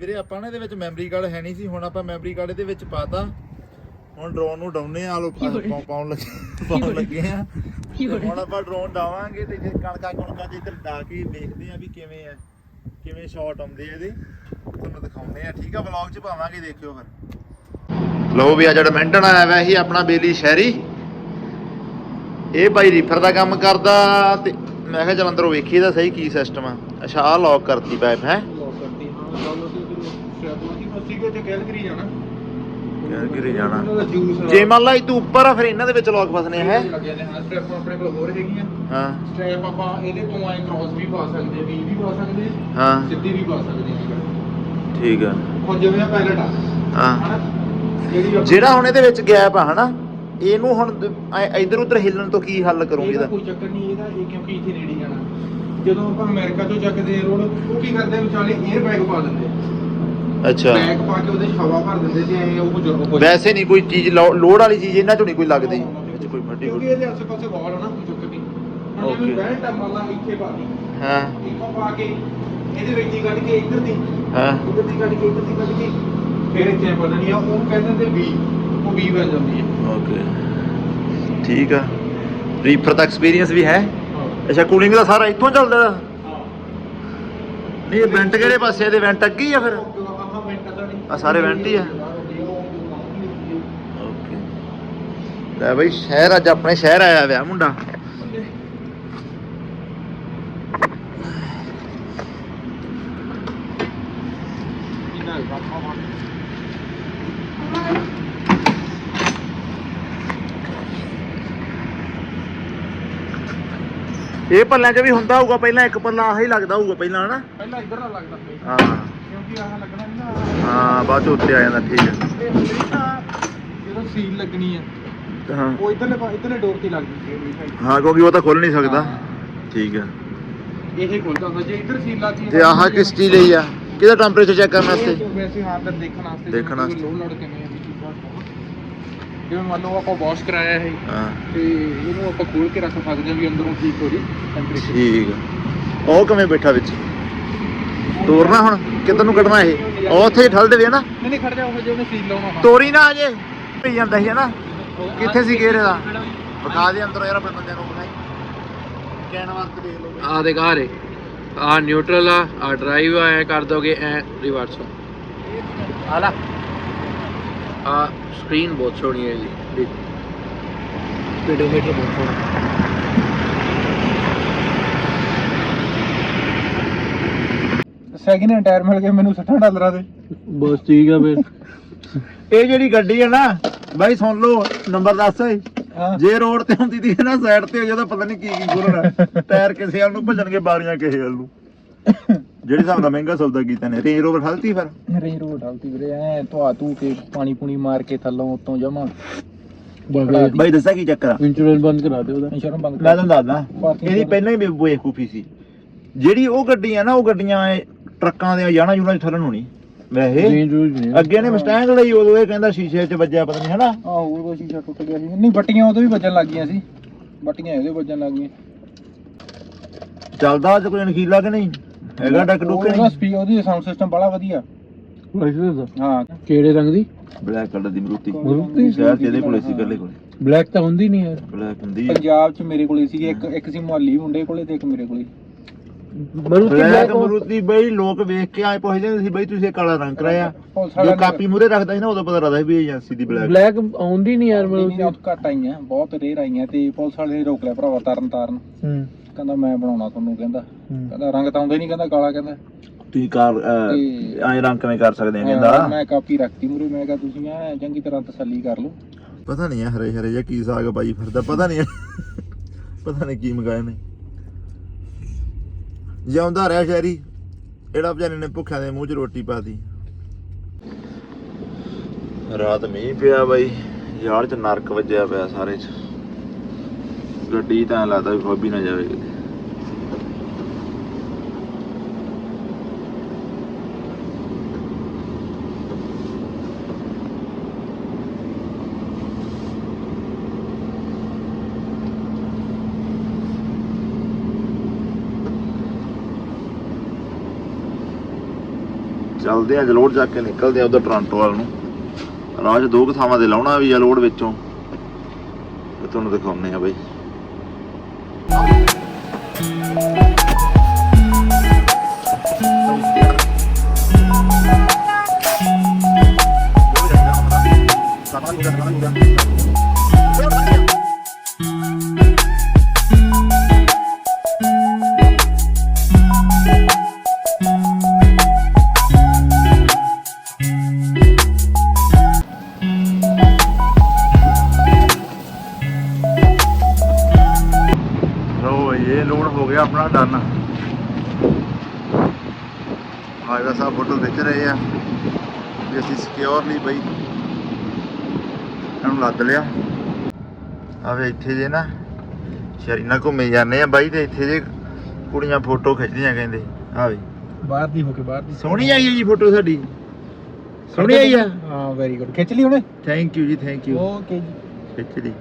ਵੀਰੇ ਆਪਾਂ ਨੇ ਇਹਦੇ ਵਿੱਚ ਮੈਮਰੀ ਕਾਰਡ ਹੈ ਨਹੀਂ ਸੀ ਹੁਣ ਆਪਾਂ ਮੈਮਰੀ ਕਾਰਡ ਇਹਦੇ ਵਿੱਚ ਪਾਤਾ ਹੁਣ ਡਰੋਨ ਨੂੰ ਡਾਉਨੇ ਆ ਲੋ ਪਾਉਣ ਲੱਗੇ ਪਾਉਣ ਲੱਗੇ ਆ। ਹੁਣ ਆਪਾਂ ਡਰੋਨ ਡਾਵਾਂਗੇ ਤੇ ਫਿਰ ਕਣਕਾਂ ਕਣਕਾਂ ਤੇ ਇੱਧਰ ਡਾ ਕੇ ਦੇਖਦੇ ਆ ਵੀ ਕਿਵੇਂ ਆ ਕਿਵੇਂ ਸ਼ਾਟ ਆਉਂਦੇ ਆ ਇਹਦੇ। ਤੁਹਾਨੂੰ ਦਿਖਾਉਂਦੇ ਆ। ਠੀਕ ਆ ਵਲੌਗ 'ਚ ਪਾਵਾਂਗੇ ਦੇਖਿਓ ਫਿਰ। ਲੋ ਵੀ ਆ ਜਿਹੜਾ ਮੈਂਟਨ ਆਇਆ ਵੈ ਇਹ ਆਪਣਾ ਬੇਲੀ ਸ਼ਹਿਰੀ। ਇਹ ਭਾਈ ਰੀਫਰ ਦਾ ਕੰਮ ਕਰਦਾ ਤੇ ਮੈਂ ਕਿਹਾ ਚਲ ਅੰਦਰੋਂ ਵੇਖੀਏ ਤਾਂ ਸਹੀ ਕੀ ਸਿਸਟਮ ਆ। ਅੱਛਾ ਆ ਲੌਕ ਕਰਤੀ ਪਾਈਪ ਹੈ? ਲੋਕ ਕਰਦੀ ਹਾਂ ਗੱਲ ਉਹਦੀ ਸ਼ਾਇਦ ਦੀ ਮਸੀ ਕੋ ਤੇ ਕੈਲਗਰੀ ਜਾਣਾ? ਗਿਰੀ ਜਾਣਾ। ਉਹਨਾਂ ਦਾ ਜੂਸ ਜੇ ਮੰਨ ਲਾ ਤੂੰ ਉੱਪਰ ਆ ਫਿਰ ਇਹਨਾਂ ਦੇ ਵਿੱਚ ਲੌਕ ਫਸਨੇ ਹੈ? ਲੱਗ ਜਾਂਦੇ ਹਾਂ ਸਟੈਪ ਆਪਣੇ ਕੋਲ ਹੋਰ ਹੈਗੀਆਂ। ਹਾਂ। ਸਟੈਪ ਆਪਾਂ ਇਹਦੇ ਤੋਂ ਆਏ ਕ੍ਰਾਸ ਵੀ ਪਾ ਸਕਦੇ ਵੀ ਵੀ ਪਾ ਸਕਦੇ ਹਾਂ। ਹਾਂ ਸਿੱਧੀ ਵੀ ਪਾ ਸਕਦੇ ਹਾਂ ਠੀਕ ਆ। ਹੁਣ ਜਿਵੇਂ ਆ ਪੈਲਟ ਆ। ਹਾਂ। ਹਨਾ? ਜਿਹੜੀ ਆਪਾਂ- ਜਿਹੜਾ ਹੁਣ ਇਹਦੇ ਵਿੱਚ ਗੈਪ ਆ ਹਨਾ? ਇਹਨੂੰ ਹੁਣ ਇਧਰ ਉਧਰ ਹਿੱਲਣ ਤੋਂ ਕੀ ਹੱਲ ਕਰੂੰਗੀ ਇਹਦਾ ਇਹਦਾ? ਕੋਈ ਚੱਕਰ ਨਹੀਂ ਇਹਦਾ ਇਹ ਕਿਉਂਕਿ ਇੱਥੇ ਨੇੜੇ ਜਾਣਾ। ਜਦੋਂ ਆਪਾਂ ਅਮਰੀਕਾ ਤੋਂ ਚੱਕਦੇ ਰੋਡ ਉਹ ਕੀ ਕਰਦੇ ਆ ਵਿਚਾਲੇ 에ਅਰ ਬੈਗ ਪਾ ਦਿੰਦੇ ਆ। ਅੱਛਾ। ਬੈਗ ਪਾ ਕੇ ਉਹਦੇ 'ਚ ਹਵਾ ਭਰ ਦਿੰਦੇ ਤੇ ਐ ਉਹ ਜੋ ਉਹ ਵੈਸੇ ਨਹੀਂ ਕੋਈ ਚੀਜ਼ ਲੋ- ਲੋੜ ਵਾਲੀ ਚੀਜ਼ ਇਹਨਾਂ ਚੋਂ ਨਹੀਂ ਕੋਈ ਲੱਗਦੀ। ਵਿੱਚ ਕੋਈ ਵੱਡੀ ਕਿਉਂਕਿ ਇਹਦੇ ਆਸੇ ਪਾਸੇ ਵਾਲ ਆ ਨਾ ਨਹੀਂ। ਹੁਣ Okay. ਜਿਵੇਂ ਬੈਲਟ ਆ ਮੰਨ ਲਾ ਇੱਥੇ ਪਾ ਦੀ। ਹਾਂ। ਇੱਕੋ ਪਾ ਕੇ ਇਹਦੇ ਵਿੱਚ ਦੀ ਕੱਢ ਕੇ ਇੱਧਰ ਦੀ। ਹਾਂ। ਉੱਧਰ ਦੀ ਕੱਢ ਕੇ ਇੱਧਰ ਦੀ ਕੱਢ ਕੇ ਫਿਰ ਇੱਥੇ ਪਾ ਦੇਣੀ ਆ। ਉਹ ਕਹਿੰਦੇ ਤੇ ਵੀ ਉਹ ਵੀ ਬਣ ਜਾਂਦੀ ਹੈ। ਓਕੇ। ਠੀਕ ਆ। ਰੀਫਰ ਦਾ ਐਕਸਪੀਰੀਅੰਸ ਵੀ ਹੈ। ਅੱਛਾ ਕੂਲਿੰਗ ਦਾ ਸਾਰਾ ਇੱਥੋਂ ਚੱਲਦਾ। ਨਹੀਂ ਇਹ ਵੈਂਟ ਕਿਹੜੇ ਪਾਸੇ ਇਹਦੇ ਵੈਂਟ ਅੱਗੇ ਹੀ ਆ ਫਿਰ? ਆਹ ਸਾਰੇ ਹੀ ਆ? ਓਕੇ। ਲੈ ਬਈ ਸ਼ਹਿਰ ਅੱਜ ਆਪਣੇ ਸ਼ਹਿਰ ਆਇਆ ਵਿਆ ਮੁੰਡਾ। ਇਹ ਪੱਲਿਆਂ 'ਚ ਵੀ ਹੁੰਦਾ ਹੋਊਗਾ ਪਹਿਲਾਂ ਇੱਕ ਪੱਲਾ ਆਹ ਹੀ ਲੱਗਦਾ ਹੋਊਗਾ ਪਹਿਲਾਂ ਹਨਾ? ਪਹਿਲਾਂ ਇੱਧਰ ਨਾਲ ਲੱਗਦਾ ਹਾਂ। ਕਿਉਂਕਿ ਆਹ ਲੱਗਣਾ ਨਹੀਂ ਨਾ ਹਾਂ ਬਾਅਦ 'ਚ ਉੱਤੇ ਆ ਜਾਂਦਾ ਠੀਕ ਹੈ। ਤੇ ਜਿਹੜੀ ਨਾ ਜਦੋਂ ਸੀਲ ਲੱਗਣੀ ਆ ਹਾਂ। ਉਹ ਇੱਧਰਲੇ ਪਾ- ਇੱਧਰਲੇ ਡੋਰ ਤੇ ਲੱਗਦੀ ਸੀ ਇਹ ਸਾਈਡ ਹਾਂ ਕਿਉਂਕਿ ਉਹ ਤਾਂ ਖੁੱਲ ਨਹੀਂ ਸਕਦਾ। ਹਾਂ। ਠੀਕ ਹੈ। ਇਹ ਖੁੱਲਦਾ ਹੁੰਦਾ ਜੇ ਇੱਧਰ ਸੀਲ ਲੱਗੀ ਤੇ ਆਹ ਕਿਸ ਚੀਜ਼ ਲਈ ਆ? ਕਿਹਦਾ ਟੈਂਪਰੇਚਰ ਚੈੱਕ ਕਰਨ ਵਾਸਤੇ? ਵੈਸੇ ਹਾਂ ਤਾਂ ਦੇਖਣ ਵਾਸਤੇ ਦੇਖਣ ਵਾਸਤੇ। ਲੋ ਲੜ ਕਿਵੇਂ ਆ ਵੀ ਚੀਜ਼ਾਂ ਜਿਵੇਂ ਮੰਨ ਲਓ ਆਪਾਂ ਵਾਸ਼ ਕਰਾਇਆ ਹੈ ਹਾਂ। ਤੇ ਇਹਨੂੰ ਆਪਾਂ ਖੋਲ ਕੇ ਰੱਖ ਸਕਦੇ ਹਾਂ ਵੀ ਅੰਦਰੋਂ ਠੀਕ ਹੋ ਜੀ ਟੈਂਪਰੇਚਰ ਠੀਕ ਆ। ਉਹ ਕਿਵੇਂ ਬੈਠਾ ਵਿੱਚ? ਤੋਰਨਾ ਹੁਣ ਕਿੱਧਰ ਨੂੰ ਕੱਢਣਾ ਇਹ? ਉਹ ਉੱਥੇ ਹੀ ਠਲ ਦੇਵੇ ਨਾ। ਨਹੀਂ ਨਹੀਂ ਖੜ ਜਾ ਉਹ ਜੇ ਉਹਨੇ ਸੀਲ ਲਾਉਣਾ ਵਾ। ਤੋਰੀ ਨਾ ਅਜੇ। ਪਈ ਜਾਂਦਾ ਸੀ ਹਨਾ? ਕਿੱਥੇ ਸੀ ਗੇਰੇ ਦਾ ਵਿਖਾ ਦੇ ਅੰਦਰ ਯਾਰ ਆਪਣੇ ਬੰਦਿਆਂ ਨੂੰ ਵਿਖਾਈ ਕਹਿਣ ਵਾਸਤੇ ਦੇਖ ਲਓ। ਆ ਦੇਖ ਆ ਰੇ ਆ ਨਿਊਟਰਲ ਆ ਆ ਡਰਾਈਵ ਆ ਐ ਕਰ ਦੋਗੇ ਐ ਰਿਵਰਸ ਆਲਾ ਆ ਸਕਰੀਨ ਬਹੁਤ ਸੋਹਣੀ ਹੈ ਜੀ ਸਪੀਡੋਮੀਟਰ ਬਹੁਤ ਸੋਹਣਾ। ਸੈਕਿੰਡ ਹੈਂਡ ਟਾਇਰ ਮਿਲ ਗਏ ਮੈਨੂੰ 60 ਡਾਲਰਾਂ ਦੇ। ਬਸ ਠੀਕ ਆ ਫਿਰ। ਇਹ ਜਿਹੜੀ ਗੱਡੀ ਹੈ ਨਾ ਬਾਈ ਸੁਣ ਲਓ ਨੰਬਰ ਦੱਸ ਹਾਂ। ਜੇ ਰੋਡ ਤੇ ਹੁੰਦੀ ਦੀ ਨਾ ਸਾਈਡ ਤੇ ਹੋ ਜਾਂਦਾ ਪਤਾ ਨਹੀਂ ਕੀ ਕੀ ਖੋਲਣਾ ਟਾਇਰ ਕਿਸੇ ਵੱਲ ਨੂੰ ਭੱਜਣਗੇ ਬਾਰੀਆਂ ਕਿਸੇ ਵੱਲ ਨੂੰ। ਜਿਹੜੀ ਹਿਸਾਬ ਦਾ ਮਹਿੰਗਾ ਸੌਦਾ ਕੀਤਾ ਨੇ ਰੇਂਜ ਰੋਵਰ ਹਲਤੀ ਫਿਰ? ਰੇ ਰੋਡ ਡਾਲਤੀ ਵੀਰੇ ਐ ਧਵਾ ਤੂ ਕੇ ਪਾਣੀ ਪੂਣੀ ਮਾਰ ਕੇ ਥੱਲੋਂ ਉੱਤੋਂ ਜਮਾ ਬਸ ਬਾਈ ਦੱਸਾਂ ਕੀ ਚੱਕਰ ਆ? ਇੰਸ਼ੋਰੈਂਸ ਬੰਦ ਕਰਾ ਦੇ ਉਹਦਾ। ਇੰਸ਼ੋਰੈਂਸ ਬੰਦ ਮੈਂ ਤੁਹਾਨੂੰ ਦੱਸਦਾ ਇਹਦੀ ਪਹਿਲਾਂ ਹੀ ਬੇਵਕੂਫੀ ਸੀ। ਜਿਹੜੀ ਉਹ ਗੱਡੀ ਆ ਨਾ ਉਹ ਗੱਡੀਆਂ ਇਹ ਟਰੱਕਾਂ ਦੇ ਜਾਣਾ ਜੁਣਾ ਥੱਲੇ ਨੂੰ ਨਹੀਂ। ਵੈਸੇ ਅੱਗੇ ਨੇ ਮਸਟੈਂਗ ਲਈ ਉਦੋਂ ਇਹ ਕਹਿੰਦਾ ਸ਼ੀਸ਼ੇ 'ਚ ਵੱਜਿਆ ਪਤਾ ਨਹੀਂ ਹਨਾ? ਆਹੋ ਉਹ ਸ਼ੀਸ਼ਾ ਟੁੱਟ ਗਿਆ ਸੀ। ਨਹੀਂ ਬੱਟੀਆਂ ਉਹਦੇ ਵੀ ਵੱਜਣ ਲੱਗ ਗਈਆਂ ਸੀ। ਬੱਟੀਆਂ ਇਹਦੇ ਵੱਜਣ ਲੱਗ ਗਈਆਂ। ਚੱਲਦਾ ਅੱਜ ਕੋਈ ਨਖੀਲਾ ਕਿ ਨਹੀਂ? ਹੈਗਾ ਡੱਕ ਡੁੱਕ ਉਹਦਾ ਨਹੀਂ? ਸਪੀ ਉਹਦੀ ਸਾਊਂਡ ਸਿਸਟਮ ਬੜਾ ਵਧੀਆ। ਹਾਂ। ਕਿਹੜੇ ਰੰਗ ਦੀ? ਬਲੈਕ ਕਲਰ ਦੀ ਮਰੂਤੀ। ਮਰੂਤੀ? ਚ ਇਹਦੇ ਕੋਲੇ ਸੀ ਇਕੱਲੇ ਕੋਲੇ। ਬਲੈਕ ਤਾਂ ਹੁੰਦੀ ਨਹੀਂ ਯਾਰ। ਬਲੈਕ ਹੁੰਦੀ ਹੈ ਪੰਜਾਬ 'ਚ ਮੇਰੇ ਕੋਲੇ ਸੀ ਇੱਕ ਇੱਕ ਸੀ ਮੁਹੱਲੀ ਮੁੰਡੇ ਕੋਲੇ ਤੇ ਇੱਕ ਮੇਰੇ ਕੋਲੇ। ਮਰੂਤੀ ਬਲੈਕ ਬਲੈਕ ਮਰੂਤੀ ਬਈ ਲੋਕ ਵੇਖ ਕੇ ਆਏ ਪੁੱਛਦੇ ਸੀ ਬਈ ਤੁਸੀਂ ਇਹ ਕਾਲਾ ਰੰਗ ਕਰਾਇਆ। ਜੋ ਕਾਪੀ ਮੂਰੇ ਰੱਖਦਾ ਸੀ ਨਾ ਉਦੋਂ ਪਤਾ ਲੱਗਦਾ ਸੀ ਵੀ ਇਹ ਏਜੰਸੀ ਦੀ ਬਲੈਕ। ਬਲੈਕ ਆਉਂਦੀ ਨਹੀਂ ਯਾਰ ਮਰੂਤੀ। ਉਹ ਘੱਟ ਆਈਆਂ ਬਹੁਤ ਰੇਰ ਆਈਆਂ ਤੇ ਪੁਲਿਸ ਵਾਲੇ ਨੇ ਰੋਕ ਲਿਆ ਭਰਾਵਾ ਤਰਨ ਤਾਰਨ ਹੂੰ। ਕਹਿੰਦਾ ਮੈਂ ਬਣਾਉਣਾ ਤੁਹਾਨੂੰ ਕਹਿੰਦਾ। ਕਹਿੰਦਾ ਰੰਗ ਤਾਂ ਆਉਂਦਾ ਹੀ ਨਹੀਂ ਕਹਿੰਦਾ ਕਾਲਾ ਕਹਿੰਦਾ। ਤੁਸੀਂ ਕਾਰ ਐਂ ਰੰਗ ਕਿਵੇਂ ਕਰ ਸਕਦੇ ਆ ਕਹਿੰਦਾ ਮੈਂ ਕਾਪੀ ਰੱਖਤੀ ਮੂਰੇ ਮੈਂ ਕਿਹਾ ਤੁਸੀਂ ਐ ਚੰਗੀ ਤਰ੍ਹਾਂ ਤਸੱਲੀ ਕਰ ਲਓ। ਪਤਾ ਨਹੀਂ ਹਰੇ ਹਰੇ ਜਾਂ ਕੀ ਸਾਗ ਪਾਈ ਫਿਰਦਾ ਪਤਾ ਨਹੀਂ ਪਤਾ ਨਹੀਂ ਕੀ ਮੰਗਾਏ ਨੇ। ਜਿਉਂਦਾ ਰਹਿ ਸ਼ਹਿਰੀ ਇਹੜਾ ਵਿਚਾਰੇ ਨੇ ਭੁੱਖਿਆਂ ਦੇ ਮੂੰਹ 'ਚ ਰੋਟੀ ਪਾਤੀ। ਰਾਤ ਮੀਂਹ ਪਿਆ ਬਾਈ, ਯਾਰ 'ਚ ਨਰਕ ਵੱਜਿਆ ਪਿਆ ਸਾਰੇ 'ਚ। ਗੱਡੀ ਤਾਂ ਲੱਗਦਾ ਵੀ ਖੋਬੀ ਨਾ ਜਾਵੇ ਕਿਤੇ। ਚੱਲਦੇ ਆ, ਜਲੋੜ ਜਾ ਕੇ ਨਿਕਲਦੇ ਆ ਉਧਰ ਟੋਰਾਂਟੋ ਵੱਲ ਨੂੰ। ਰਾਜ ਦੋ ਕੁ ਥਾਵਾਂ ਤੇ ਲਾਉਣਾ ਵੀ ਜਲੋੜ ਵਿੱਚੋਂ। ਤੇ ਤੁਹਾਨੂੰ ਦਿਖਾਉਂਦੇ ਆ ਬਈ। ਲੋ ਅਸੀਂ ਸਿਕਿਉਰਲੀ ਬਈ। ਇਹਨੂੰ ਲੱਦ ਲਿਆ। ਆਵੇ ਇੱਥੇ ਜੇ ਨਾ ਸ਼ਰੀਨਾ ਘੁੰਮੇ ਜਾਂਦੇ ਆ ਬਾਈ ਤੇ ਇੱਥੇ ਜੇ ਕੁੜੀਆਂ ਫੋਟੋ ਖਿੱਚਦੀਆਂ ਕਹਿੰਦੇ। ਆਵੇ ਬਾਹਰ ਦੀ ਹੋ ਕੇ ਬਾਹਰ ਦੀ। ਸੋਹਣੀ ਆਈ ਹੈ ਜੀ ਫੋਟੋ ਸਾਡੀ। ਸੋਹਣੀ ਆਈ ਆ। ਹਾਂ ਵੈਰੀ ਗੁੱਡ ਖਿੱਚ ਲਈ ਉਹਨੇ? Thank you ji thank you okay ji. ਖਿੱਚ ਲਈ।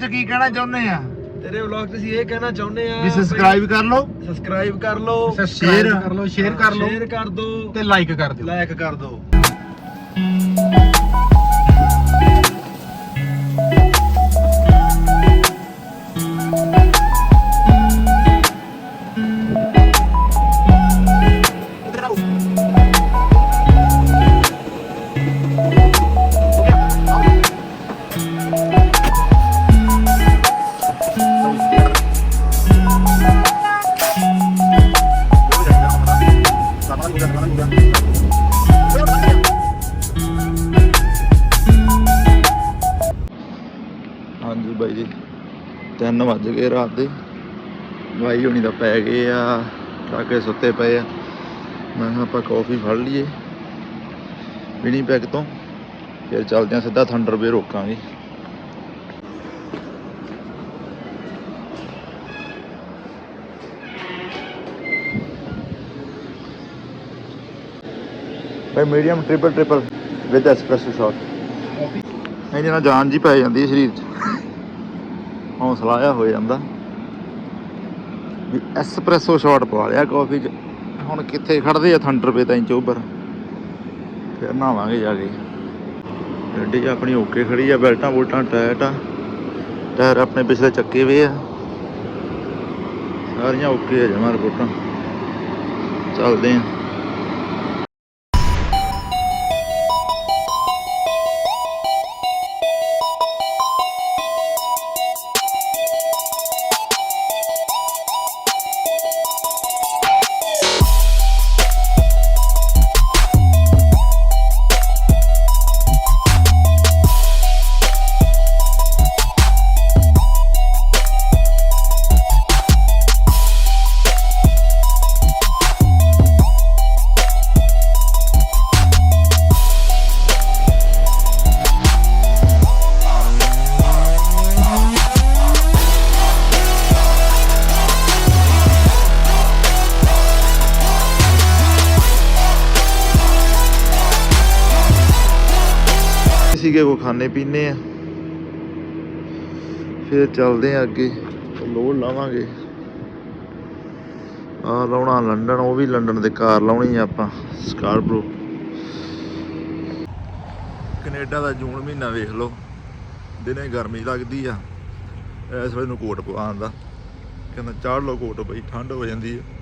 ਤੇ ਕੀ ਕਹਿਣਾ ਚਾਹੁੰਦੇ ਆ? ਤੇਰੇ ਵਲੌਗ ਤੁਸੀਂ ਇਹ ਕਹਿਣਾ ਚਾਹੁੰਦੇ ਆ ਵੀ ਸਬਸਕ੍ਰਾਈਬ ਕਰ ਲਓ। ਸਬਸਕ੍ਰਾਈਬ ਕਰ ਲਓ Share- ਕਰ ਲਓ ਸ਼ੇਅਰ ਕਰ ਲਓ ਸ਼ੇਅਰ ਕਰ ਦਿਓ ਤੇ ਲਾਈਕ ਕਰ ਦਿਓ। ਲਾਈਕ ਕਰ ਦਿਓ 3 ਵੱਜ ਗਏ ਰਾਤ ਦੇ। ਬਾਈ ਹੁਣੀ ਤਾਂ ਪੈ ਗਏ ਆ ਠਾਕੇ ਸੁੱਤੇ ਪਏ ਆ। ਮੈਂ ਕਿਹਾ ਆਪਾਂ ਕਾਫੀ ਫੜ ਲਈਏ ਵਿਨੀ ਪੈਕ ਤੋਂ, ਫਿਰ ਚੱਲਦੇ ਆ ਸਿੱਧਾ ਥੰਡਰ ਥੰਡਰਬੇ ਰੋਕਾਂਗੇ। ਬਾਈ medium triple triple with espresso shot ਇਹਦੇ ਨਾਲ ਜਾਨ ਜੀ ਪੈ ਜਾਂਦੀ ਹੈ ਸਰੀਰ 'ਚ। ਹੌਸਲਾ ਆ ਹੋ ਜਾਂਦਾ। ਵੀ ਐਸਪ੍ਰੈਸੋ ਸ਼ਾਟ ਪਵਾ ਲਿਆ ਕਾਫੀ 'ਚ। ਹੁਣ ਕਿੱਥੇ ਖੜਦੇ ਆ ਥੰਡਰ ਪੇ ਤਾਂ ਚੋਬਰ ਫਿਰ ਨਹਾਵਾਂਗੇ ਜਾ ਕੇ। ਗੱਡੀ ਆਪਣੀ ਓਕੇ ਖੜੀ ਆ, ਬੈਲਟਾਂ ਬੁਲਟਾਂ ਟਾਇਟ ਆ। ਟਾਇਰ ਆਪਣੇ ਪਿਛਲੇ ਚੱਕੇ ਵੇ ਆ। ਸਾਰੀਆਂ ਓਕੇ ਆ ਜਮਾ ਰਿਪੋਰਟਾਂ। ਚੱਲਦੇ ਆ। ਸੀਗੇ ਕੋ ਖਾਣੇ ਪੀਣੇ ਆ। ਫਿਰ ਚੱਲਦੇ ਆ ਅੱਗੇ। ਲੋਡ ਲਾਵਾਂਗੇ। ਆ ਲਾਉਣਾ ਲੰਡਨ, ਉਹ ਵੀ ਲੰਡਨ ਦੇ ਕਾਰ ਲਾਉਣੀ ਆ ਆਪਾਂ ਸਕਾਰਬਰੋ ਕੈਨੇਡਾ ਦਾ ਜੂਨ ਮਹੀਨਾ ਵੇਖ ਲਓ। ਦਿਨੇ ਗਰਮੀ ਲੱਗਦੀ ਆ। ਇਸ ਵੇਲੇ ਨੂੰ ਕੋਟ ਪਵਾਉਣ ਦਾ। ਕਹਿੰਦਾ ਚਾੜ ਲਓ ਕੋਟ ਬਈ, ਠੰਡ ਹੋ ਜਾਂਦੀ ਆ।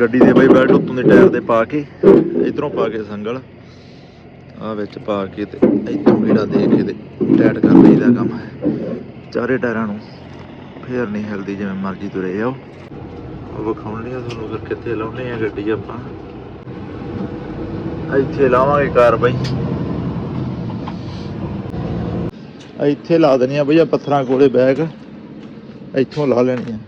ਗੱਡੀ ਦੇ ਬਈ ਬੈਲਟ ਉੱਤੋਂ ਦੇ ਟਾਇਰ ਦੇ ਪਾ ਕੇ ਇਧਰੋਂ ਪਾ ਕੇ ਸੰਗਲ। ਆ ਵਿੱਚ ਪਾ ਕੇ ਤੇ ਇਧਰੋਂ ਜਿਹੜਾ ਦੇ ਕੇ ਤੇ ਟਾਈਟ ਕਰ ਲਈਦਾ ਕੰਮ ਚਾਰੇ ਟਾਇਰਾਂ ਨੂੰ ਫੇਰ ਨਹੀਂ ਹਿਲਦੀ ਜਿਵੇਂ ਮਰਜ਼ੀ ਤੁਰੇ ਜਾਓ ਵਿਖਾਉਣੀ ਆ ਤੁਹਾਨੂੰ ਫਿਰ ਕਿੱਥੇ ਲਾਉਣੇ ਆ ਗੱਡੀ ਆਪਾਂ। ਇੱਥੇ ਲਾਵਾਂਗੇ ਕਾਰ ਬਈ। ਇੱਥੇ ਲਾ ਦੇਣੀ ਆ ਬਈ ਆ ਪੱਥਰਾਂ ਕੋਲੇ ਬੈਗ। ਇੱਥੋਂ ਲਾ ਲੈਣੀ ਆ।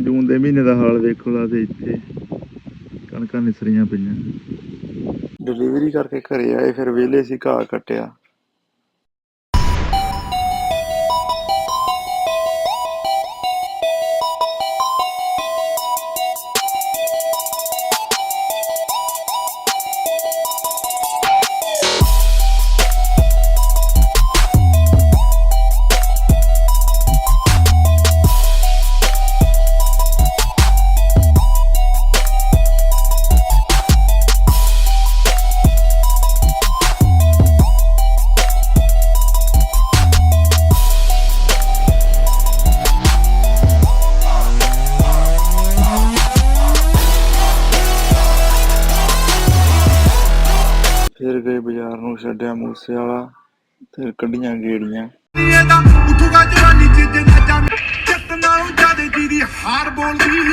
ਜੂਨ ਦੇ ਮਹੀਨੇ ਦਾ ਹਾਲ ਵੇਖੋ ਲਾ ਤੇ ਇੱਥੇ। ਕਣਕਾਂ ਨਿਸਰੀਆਂ ਪਈਆਂ। ਡਿਲੀਵਰੀ ਕਰਕੇ ਘਰੇ ਆਏ, ਫਿਰ ਵਿਹਲੇ ਸੀ, ਘਾਹ ਕੱਟਿਆ। ਛੱਡਿਆ ਮੂਸੇ ਵਾਲਾ ਫਿਰ ਕੱਢੀਆਂ ਗੇੜੀਆਂ। ਉੱਠੂਗਾ ਜਵਾਨੀ ਚ ਜੇ ਚੱਤ ਨਾਲੋਂ ਜਿਆਦੇ ਦੀ ਹਾਰ ਬੋਲਦੀ।